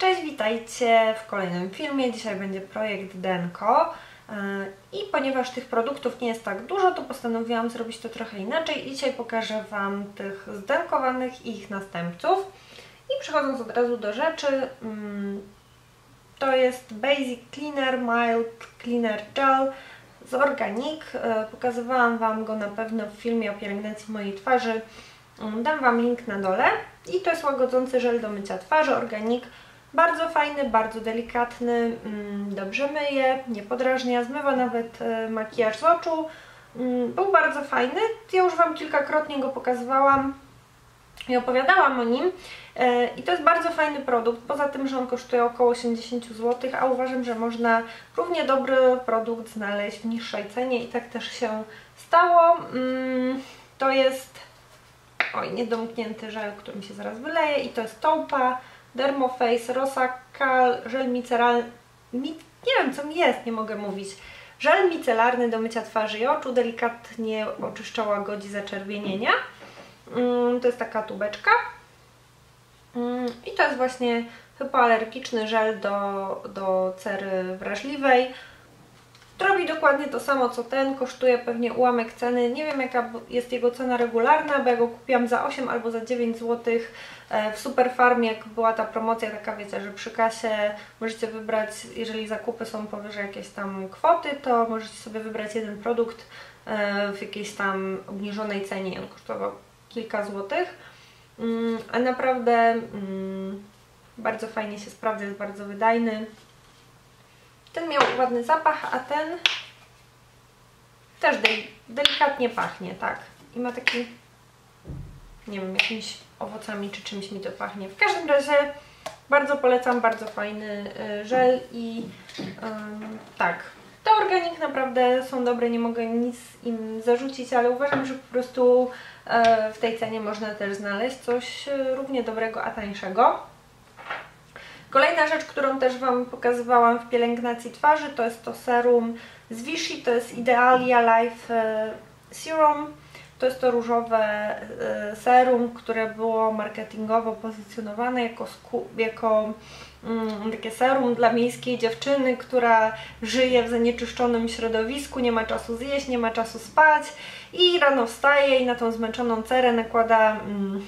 Cześć, witajcie w kolejnym filmie. Dzisiaj będzie projekt Denko. E, I ponieważ tych produktów nie jest tak dużo, to postanowiłam zrobić to trochę inaczej. I dzisiaj pokażę Wam tych zdenkowanych i ich następców. I przechodząc od razu do rzeczy, mm, to jest Basic Cleaner Mild Cleaner Gel z Organic. E, pokazywałam Wam go na pewno w filmie o pielęgnacji mojej twarzy. Mm, dam Wam link na dole. I to jest łagodzący żel do mycia twarzy Organic. Bardzo fajny, bardzo delikatny, mm, dobrze myje, nie podrażnia, zmywa nawet e, makijaż z oczu. Mm, był bardzo fajny. Ja już Wam kilkakrotnie go pokazywałam i opowiadałam o nim. E, I to jest bardzo fajny produkt, poza tym, że on kosztuje około 80 zł, a uważam, że można równie dobry produkt znaleźć w niższej cenie i tak też się stało. Mm, to jest oj, niedomknięty żel, który mi się zaraz wyleje i to jest Taupa Dermoface Rosacal żel micelarny, mi, nie wiem co mi jest, nie mogę mówić. Żel micelarny do mycia twarzy i oczu, delikatnie oczyszcza, łagodzi zaczerwienienia. Mm, to jest taka tubeczka. Mm, I to jest właśnie hypoalergiczny żel do, do cery wrażliwej. Robi dokładnie to samo co ten, kosztuje pewnie ułamek ceny. Nie wiem jaka jest jego cena regularna, bo ja go kupiłam za 8 albo za 9 zł e, w Superfarmie, jak była ta promocja taka, wiecie, że przy kasie możecie wybrać, jeżeli zakupy są powyżej jakiejś tam kwoty, to możecie sobie wybrać jeden produkt e, w jakiejś tam obniżonej cenie. On kosztował kilka złotych, mm, a naprawdę mm, bardzo fajnie się sprawdza, jest bardzo wydajny. Ten miał ładny zapach, a ten też delikatnie pachnie, tak. I ma taki, nie wiem, jakimiś owocami czy czymś mi to pachnie. W każdym razie bardzo polecam, bardzo fajny y, żel i tak. Te organik naprawdę są dobre, nie mogę nic im zarzucić, ale uważam, że po prostu e, w tej cenie można też znaleźć coś e, równie dobrego, a tańszego. Kolejna rzecz, którą też Wam pokazywałam w pielęgnacji twarzy, to jest to serum z Vichy, to jest Idealia Life e, Serum. To jest to różowe e, serum, które było marketingowo pozycjonowane jako, jako mm, takie serum dla miejskiej dziewczyny, która żyje w zanieczyszczonym środowisku, nie ma czasu zjeść, nie ma czasu spać i rano wstaje i na tą zmęczoną cerę nakłada mm,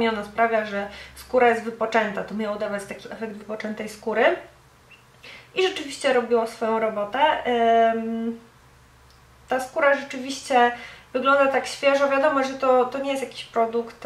i ono sprawia, że skóra jest wypoczęta. To miało dawać taki efekt wypoczętej skóry. I rzeczywiście robiło swoją robotę. Ta skóra rzeczywiście wygląda tak świeżo. Wiadomo, że to, to nie jest jakiś produkt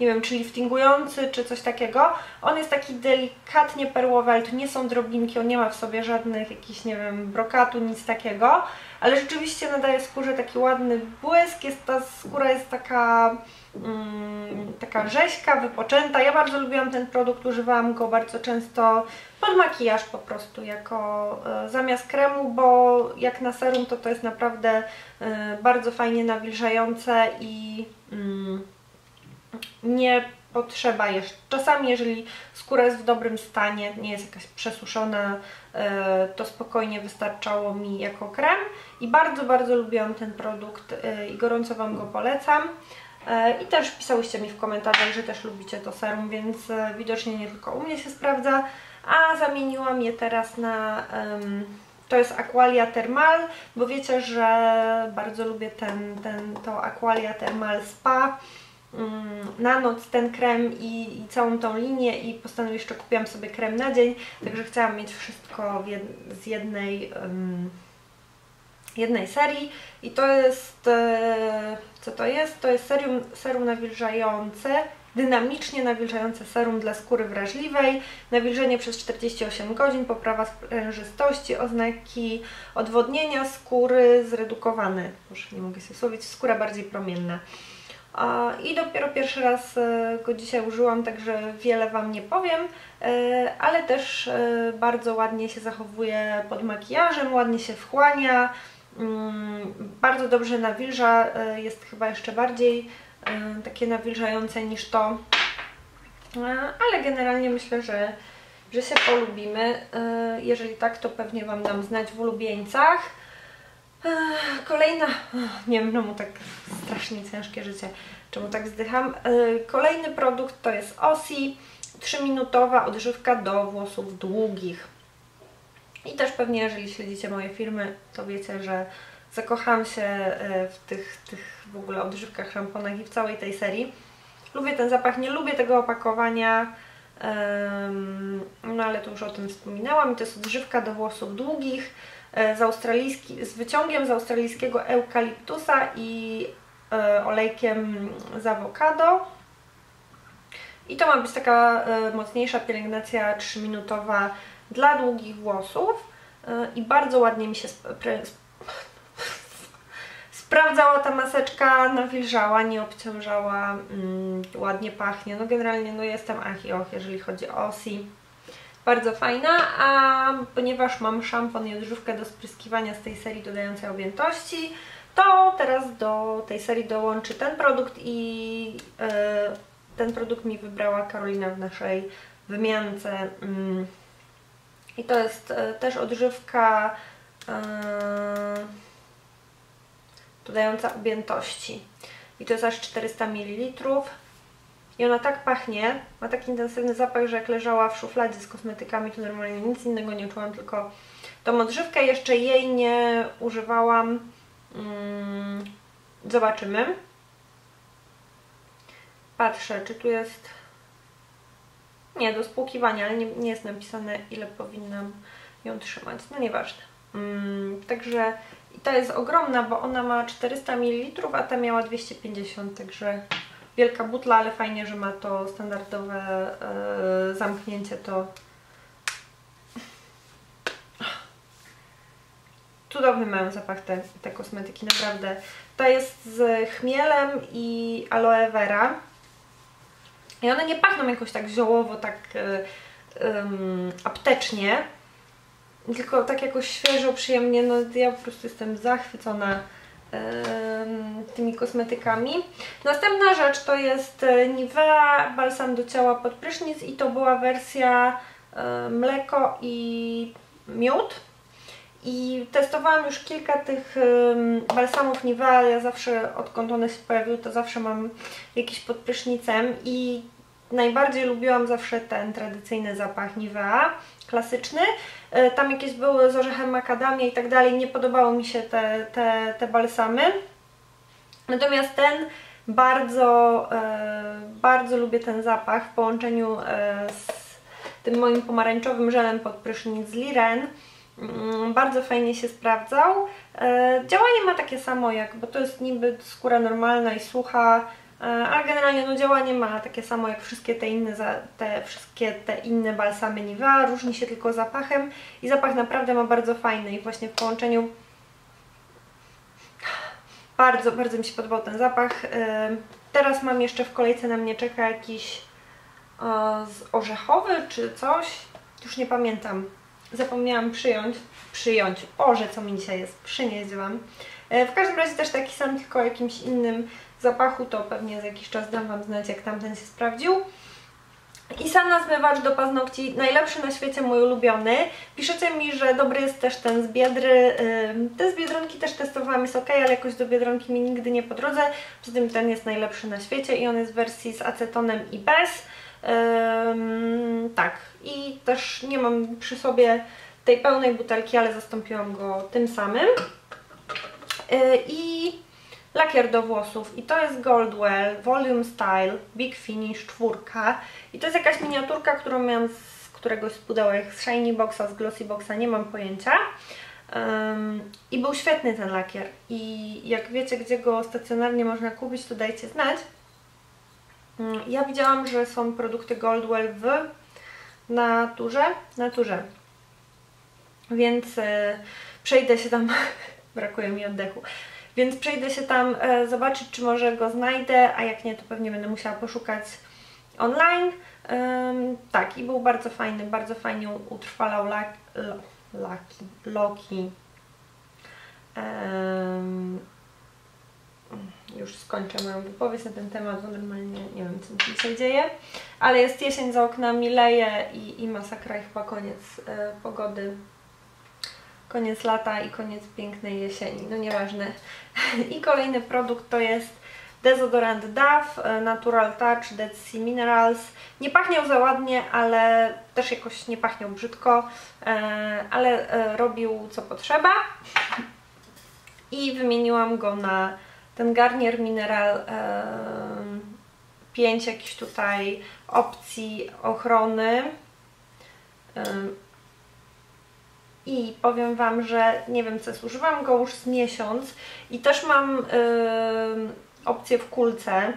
nie wiem, czy liftingujący, czy coś takiego. On jest taki delikatnie perłowy, ale to nie są drobinki, on nie ma w sobie żadnych jakichś, nie wiem, brokatu, nic takiego. Ale rzeczywiście nadaje skórze taki ładny błysk, jest, ta skóra jest taka Mm, taka rzeźka, wypoczęta. Ja bardzo lubiłam ten produkt, używałam go bardzo często pod makijaż po prostu, jako e, zamiast kremu, bo jak na serum to to jest naprawdę e, bardzo fajnie nawilżające i mm, nie potrzeba jeszcze. Czasami jeżeli skóra jest w dobrym stanie, nie jest jakaś przesuszona, e, to spokojnie wystarczało mi jako krem i bardzo, bardzo lubiłam ten produkt i gorąco Wam go polecam. E, I też pisałyście mi w komentarzach, że też lubicie to serum, więc e, widocznie nie tylko u mnie się sprawdza. A zamieniłam je teraz na... To jest Aqualia Thermal, bo wiecie, że bardzo lubię ten, ten, to Aqualia Thermal Spa. Um, na noc ten krem i, i, całą tą linię i postanowiłam jeszcze kupiłam sobie krem na dzień, także chciałam mieć wszystko jed, z jednej... Um, jednej serii i to jest, e, co to jest? To jest serum, serum nawilżające, dynamicznie nawilżające serum dla skóry wrażliwej, nawilżenie przez 48 godzin, poprawa sprężystości, oznaki odwodnienia skóry zredukowane, już nie mogę sobie słowić, skóra bardziej promienna. I dopiero pierwszy raz e, go dzisiaj użyłam, także wiele Wam nie powiem, e, ale też bardzo ładnie się zachowuje pod makijażem, ładnie się wchłania, Mm, bardzo dobrze nawilża, e, jest chyba jeszcze bardziej e, takie nawilżające niż to, e, ale generalnie myślę, że, że się polubimy. Jeżeli tak, to pewnie Wam dam znać w ulubieńcach. Kolejna, nie wiem, czemu tak strasznie ciężkie życie, czemu tak zdycham. Kolejny produkt to jest Osi 3-minutowa odżywka do włosów długich. I też pewnie, jeżeli śledzicie moje firmy, to wiecie, że zakochałam się e, w tych, tych w ogóle odżywkach, szamponach i w całej tej serii. Lubię ten zapach, nie lubię tego opakowania, no ale to już o tym wspominałam. I to jest odżywka do włosów długich e, z, australijski, z wyciągiem z australijskiego eukaliptusa i e, olejkiem z awokado. I to ma być taka mocniejsza pielęgnacja 3-minutowa dla długich włosów i bardzo ładnie mi się sprawdzała ta maseczka, nawilżała, nie obciążała, mm, ładnie pachnie. No generalnie no jestem ach i och, jeżeli chodzi o Osi. Bardzo fajna, a ponieważ mam szampon i odżywkę do spryskiwania z tej serii dodającej objętości, to teraz do tej serii dołączy ten produkt i yy, ten produkt mi wybrała Karolina w naszej wymiance. Yy. I to jest yy, też odżywka yy, dodająca objętości. I to jest aż 400 ml. I ona tak pachnie, ma taki intensywny zapach, że jak leżała w szufladzie z kosmetykami, to normalnie nic innego nie czułam, tylko tą odżywkę. Jeszcze jej nie używałam. Hmm, zobaczymy. Patrzę, czy tu jest... Nie, do spłukiwania, ale nie, nie jest napisane, ile powinnam ją trzymać. No nieważne. Hmm, także i ta jest ogromna, bo ona ma 400 ml, a ta miała 250, także wielka butla, ale fajnie, że ma to standardowe yy, zamknięcie, to cudowny mają zapach te, te kosmetyki, naprawdę. Ta jest z chmielem i aloe vera. I one nie pachną jakoś tak ziołowo, tak yy, aptecznie, tylko tak jakoś świeżo, przyjemnie, no ja po prostu jestem zachwycona tymi kosmetykami. Następna rzecz to jest e, Nivea balsam do ciała pod prysznic i to była wersja e, mleko i miód. I testowałam już kilka tych balsamów Nivea, ja zawsze odkąd one się pojawiły, to zawsze mam jakiś pod prysznicem i najbardziej lubiłam zawsze ten tradycyjny zapach Nivea, klasyczny. E, tam jakieś były z orzechem makadamia i tak dalej, nie podobały mi się te, te, te balsamy. Natomiast ten bardzo, e, bardzo lubię ten zapach w połączeniu e, z tym moim pomarańczowym żelem pod prysznic z Liren. Mm, bardzo fajnie się sprawdzał. Działanie ma takie samo jak, bo to jest niby skóra normalna i sucha, E, ale generalnie no działanie ma takie samo jak wszystkie te inne, te, wszystkie te inne balsamy Nivea, różni się tylko zapachem i zapach naprawdę ma bardzo fajny i właśnie w połączeniu bardzo, bardzo mi się podobał ten zapach. E, teraz mam jeszcze w kolejce na mnie czeka jakiś z orzechowy czy coś, już nie pamiętam. Zapomniałam przyjąć, przyjąć, Boże co mi dzisiaj jest, przynieść Wam. E, w każdym razie też taki sam, tylko jakimś innym zapachu, to pewnie za jakiś czas dam Wam znać, jak tamten się sprawdził. I sam na zmywacz do paznokci, najlepszy na świecie, mój ulubiony. Piszecie mi, że dobry jest też ten z Biedry. Te z Biedronki też testowałam, jest ok, ale jakoś do Biedronki mi nigdy nie po drodze. Poza tym ten jest najlepszy na świecie i on jest w wersji z acetonem i bez. tak, i też nie mam przy sobie tej pełnej butelki, ale zastąpiłam go tym samym. Yy, I lakier do włosów i to jest Goldwell Volume Style Big Finish 4 i to jest jakaś miniaturka, którą miałam z któregoś z pudełek, z Shiny Boxa, z Glossy Boxa, nie mam pojęcia. Um, I był świetny ten lakier i jak wiecie, gdzie go stacjonarnie można kupić, to dajcie znać. Um, ja widziałam, że są produkty Goldwell w naturze, naturze. Więc y, przejdę się tam, brakuje mi oddechu, więc przejdę się tam e, zobaczyć, czy może go znajdę, a jak nie, to pewnie będę musiała poszukać online. Tak, i był bardzo fajny, bardzo fajnie utrwalał laki, laki, loki. Już skończę moją wypowiedź na ten temat, bo normalnie nie wiem, co mi się dzieje. Ale jest jesień za oknami, leje i, i masakra i chyba koniec e, pogody koniec lata i koniec pięknej jesieni, no nieważne. I kolejny produkt to jest dezodorant Dove Natural Touch Dead Sea Minerals. Nie pachniał za ładnie, ale też jakoś nie pachniał brzydko, ale robił co potrzeba. I wymieniłam go na ten Garnier Mineral 5 jakichś tutaj opcji ochrony. I powiem Wam, że nie wiem co jest, używam go już z miesiąc i też mam yy, opcję w kulce.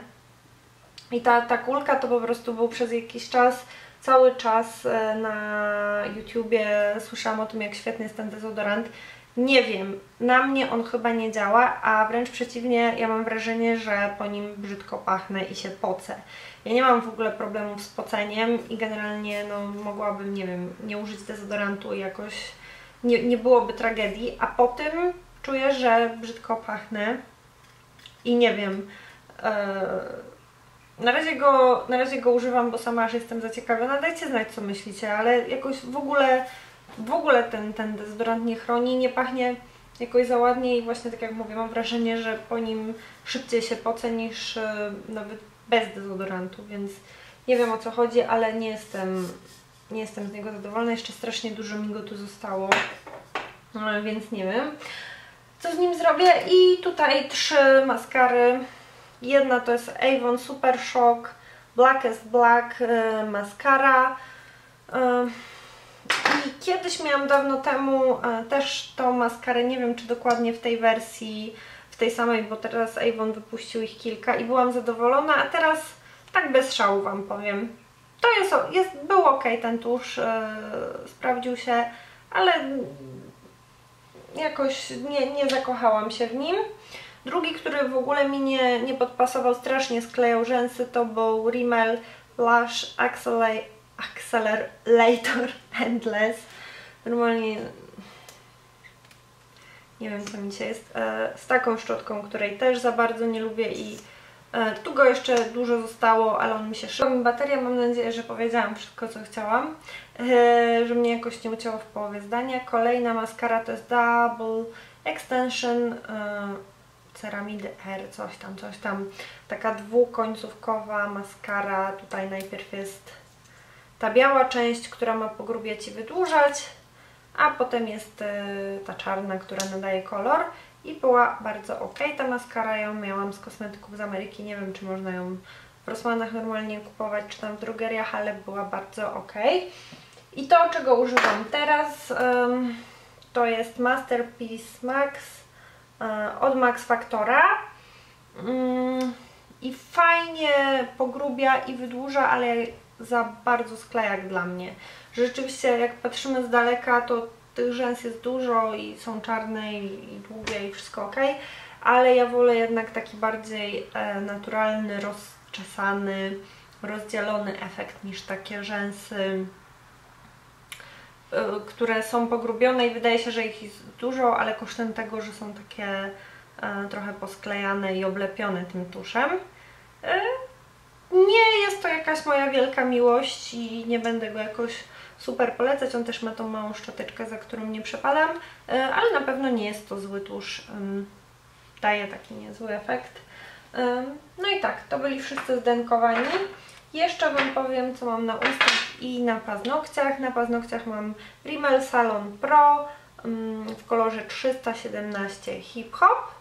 I ta, ta kulka to po prostu był przez jakiś czas, cały czas y, na YouTubie słyszałam o tym, jak świetny jest ten dezodorant. Nie wiem, na mnie on chyba nie działa, a wręcz przeciwnie, ja mam wrażenie, że po nim brzydko pachnę i się pocę. Ja nie mam w ogóle problemów z poceniem i generalnie no, mogłabym, nie wiem, nie użyć dezodorantu i jakoś nie, nie byłoby tragedii, a po tym czuję, że brzydko pachnę i nie wiem, yy, na razie, go, na razie go używam, bo sama aż jestem zaciekawiona. Dajcie znać, co myślicie, ale jakoś w ogóle w ogóle ten, ten dezodorant nie chroni, nie pachnie jakoś za ładnie i właśnie tak jak mówię, mam wrażenie, że po nim szybciej się poce niż e, nawet bez dezodorantu, więc nie wiem o co chodzi, ale nie jestem, nie jestem z niego zadowolona. Jeszcze strasznie dużo mi go tu zostało, no, więc nie wiem co z nim zrobię. I tutaj trzy maskary. Jedna to jest Avon Super Shock Blackest Black e, Mascara. E, i kiedyś miałam dawno temu e, też tą maskarę, nie wiem czy dokładnie w tej wersji, w tej samej, bo teraz Avon wypuścił ich kilka i byłam zadowolona, a teraz tak bez szału Wam powiem. To jest, jest był ok ten tusz, e, sprawdził się, ale jakoś nie, nie zakochałam się w nim. Drugi, który w ogóle mi nie, nie podpasował, strasznie sklejał rzęsy, to był Rimmel Accelerate Accelerator Endless. Normalnie nie wiem co mi dzisiaj jest, e, z taką szczotką, której też za bardzo nie lubię i tu go jeszcze dużo zostało, ale on mi się szybko. bateria, mam nadzieję, że powiedziałam wszystko co chciałam, e, że mnie jakoś nie ucięło w połowie zdania. Kolejna maskara to jest Double Extension Ceramidy R, coś tam, coś tam. Taka dwukońcówkowa maskara, tutaj najpierw jest ta biała część, która ma pogrubiać i wydłużać, a potem jest e, ta czarna, która nadaje kolor i była bardzo ok. Ta maskara ją miałam z kosmetyków z Ameryki, nie wiem czy można ją w Rossmanach normalnie kupować, czy tam w drogeriach, ale była bardzo ok. I to, czego używam teraz, to jest Masterpiece Max e, od Max Factora. Mm, I fajnie pogrubia i wydłuża, ale za bardzo sklejak dla mnie. Rzeczywiście jak patrzymy z daleka, to tych rzęs jest dużo i są czarne i, i długie i wszystko ok, ale ja wolę jednak taki bardziej e, naturalny, rozczesany, rozdzielony efekt niż takie rzęsy, e, które są pogrubione i wydaje się, że ich jest dużo, ale kosztem tego, że są takie e, trochę posklejane i oblepione tym tuszem. E, nie jest to jakaś moja wielka miłość i nie będę go jakoś super polecać. On też ma tą małą szczoteczkę, za którą nie przepadam, e, ale na pewno nie jest to zły tusz. Daje taki niezły efekt. No i tak, to byli wszyscy zdenkowani. Jeszcze Wam powiem, co mam na ustach i na paznokciach. Na paznokciach mam Rimmel Salon Pro w kolorze 317 Hip Hop.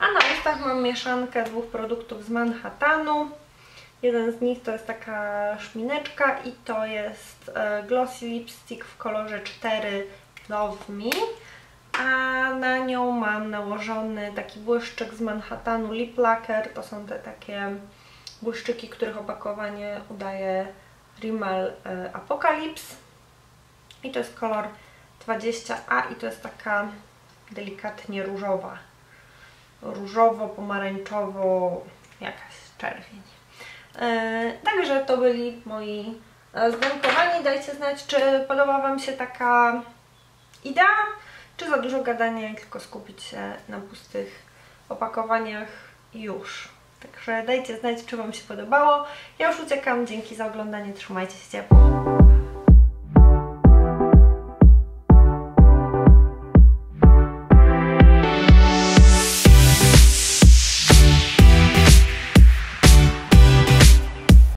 A na ustach mam mieszankę dwóch produktów z Manhattanu. Jeden z nich to jest taka szmineczka i to jest e, glossy lipstick w kolorze 4 Love Me. A na nią mam nałożony taki błyszczyk z Manhattanu Lip Lacquer. To są te takie błyszczyki, których opakowanie udaje Rimmel e, Apocalypse. I to jest kolor 20A i to jest taka delikatnie różowa różowo-pomarańczowo jakaś czerwień. E, także to byli moi zdenkowani. Dajcie znać, czy podoba Wam się taka idea, czy za dużo gadania i tylko skupić się na pustych opakowaniach już. Także dajcie znać, czy Wam się podobało. Ja już uciekam. Dzięki za oglądanie. Trzymajcie się ciepło.